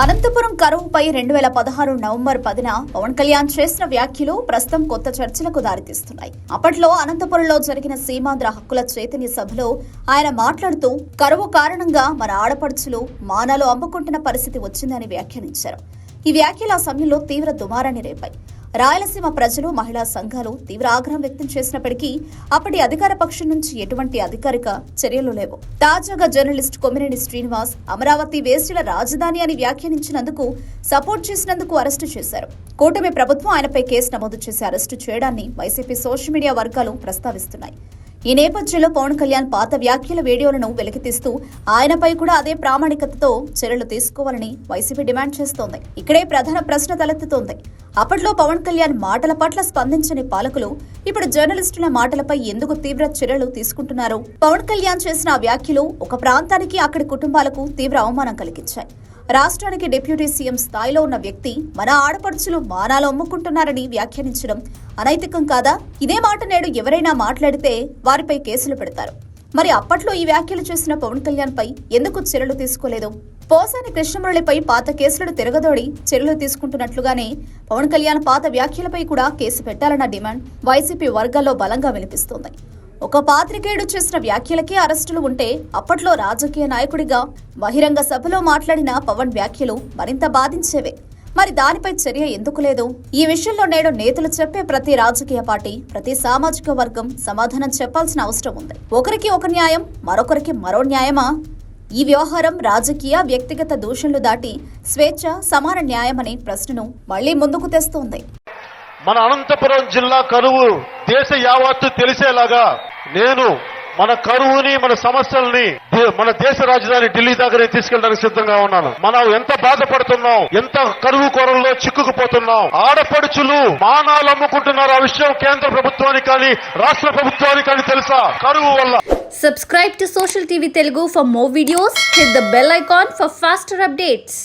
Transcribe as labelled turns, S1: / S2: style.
S1: అనంతపురం కరువుపై రెండు వేల పదహారు నవంబర్ పదిన పవన్ కళ్యాణ్ చేసిన వ్యాఖ్యలు ప్రస్తుతం కొత్త చర్చలకు దారితీస్తున్నాయి. అప్పట్లో అనంతపురంలో జరిగిన సీమాంధ్ర హక్కుల చేతిని సభలో ఆయన మాట్లాడుతూ కరువు కారణంగా మన ఆడపడుచులు మానాలు అమ్ముకుంటున్న పరిస్థితి వచ్చిందని వ్యాఖ్యానించారు. ఈ వ్యాఖ్యలు ఆ సమయంలో తీవ్ర దుమారాన్ని రేపాయి. రాయలసీమ ప్రజలు మహిళా సంఘాలు తీవ్ర ఆగ్రహం వ్యక్తం చేసినప్పటికీ అప్పటి అధికార పక్షం నుంచి ఎటువంటి అధికారిక చర్యలు లేవు. తాజాగా జర్నలిస్ట్ కొమిరేని శ్రీనివాస్ అమరావతి వేస్టుల రాజధాని అని వ్యాఖ్యానించినందుకు సపోర్ట్ చేసినందుకు అరెస్టు చేశారు. కూటమి ప్రభుత్వం ఆయనపై కేసు నమోదు చేసి అరెస్టు చేయడాన్ని వైసీపీ సోషల్ మీడియా వర్గాలు ప్రస్తావిస్తున్నాయి. ఈ నేపథ్యంలో పవన్ కళ్యాణ్ పాత వ్యాఖ్యల వీడియోలను వెలికితీస్తూ ఆయనపై కూడా అదే ప్రామాణికతతో చర్యలు తీసుకోవాలని వైసీపీ డిమాండ్ చేస్తోంది. ఇక్కడే ప్రధాన ప్రశ్న తలెత్తుతోంది. అప్పట్లో పవన్ కళ్యాణ్ మాటల పట్ల స్పందించని పాలకులు ఇప్పుడు జర్నలిస్టుల మాటలపై ఎందుకు తీవ్ర చర్యలు తీసుకుంటున్నారు? పవన్ కళ్యాణ్ చేసిన వ్యాఖ్యలు ఒక ప్రాంతానికి అక్కడి కుటుంబాలకు తీవ్ర అవమానం కలిగించాయి. రాష్ట్రానికి డిప్యూటీ సీఎం స్థాయిలో ఉన్న వ్యక్తి మన ఆడపడుచులు మానాలు అమ్ముకుంటున్నారని వ్యాఖ్యానించడం అనైతికం కాదా? ఇదే మాట నేడు ఎవరైనా మాట్లాడితే వారిపై కేసులు పెడతారు. మరి అప్పట్లో ఈ వ్యాఖ్యలు చేసిన పవన్ కళ్యాణ్ పై ఎందుకు చర్యలు తీసుకోలేదు? పోసాని కృష్ణమురళిపై పాత కేసులను తిరగదోడి చర్యలు తీసుకుంటున్నట్లుగానే పవన్ కళ్యాణ్ పాత వ్యాఖ్యలపై కూడా కేసు పెట్టాలన్న డిమాండ్ వైసీపీ వర్గాల్లో బలంగా వినిపిస్తోంది. ఒక పాత్రికేయుడు చేసిన వ్యాఖ్యలకే అరెస్టులు ఉంటే అప్పట్లో రాజకీయ నాయకుడిగా బహిరంగ సభలో మాట్లాడిన పవన్ వ్యాఖ్యలు మరింత బాధించేవే. మరి దానిపై చర్య ఎందుకు లేదు? ఈ విషయంలో నేడు నేతలు చెప్పే ప్రతి రాజకీయ పార్టీ ప్రతి సామాజిక వర్గం సమాధానం చెప్పాల్సిన అవసరం ఉంది. ఒకరికి ఒక న్యాయం మరొకరికి మరో న్యాయమా? ఈ వ్యవహారం రాజకీయ వ్యక్తిగత దూషణలు దాటి స్వేచ్ఛ సమాన న్యాయమనే ప్రశ్నను మళ్ళీ ముందుకు తెస్తోంది.
S2: మన అనంతపురం జిల్లా కరువు దేశ యావత్తు తెలిసేలాగా నేను మన కరువుని మన సమస్యల్ని మన దేశ రాజధాని ఢిల్లీ దగ్గరే తీసుకెళ్ళడానికి సిద్ధంగా ఉన్నాను. మనం ఎంత బాధపడుతున్నాం ఎంత కరువు కొరల్లో చిక్కుకుపోతున్నాం ఆడపడుచులు మానాలు అమ్ముకుంటున్నారు ఆ విషయం కేంద్ర ప్రభుత్వానికి కానీ రాష్ట్ర ప్రభుత్వానికి కానీ తెలుసా? కరువు వల్ల.
S3: Subscribe to Social TV Telugu for more videos hit the bell icon for faster updates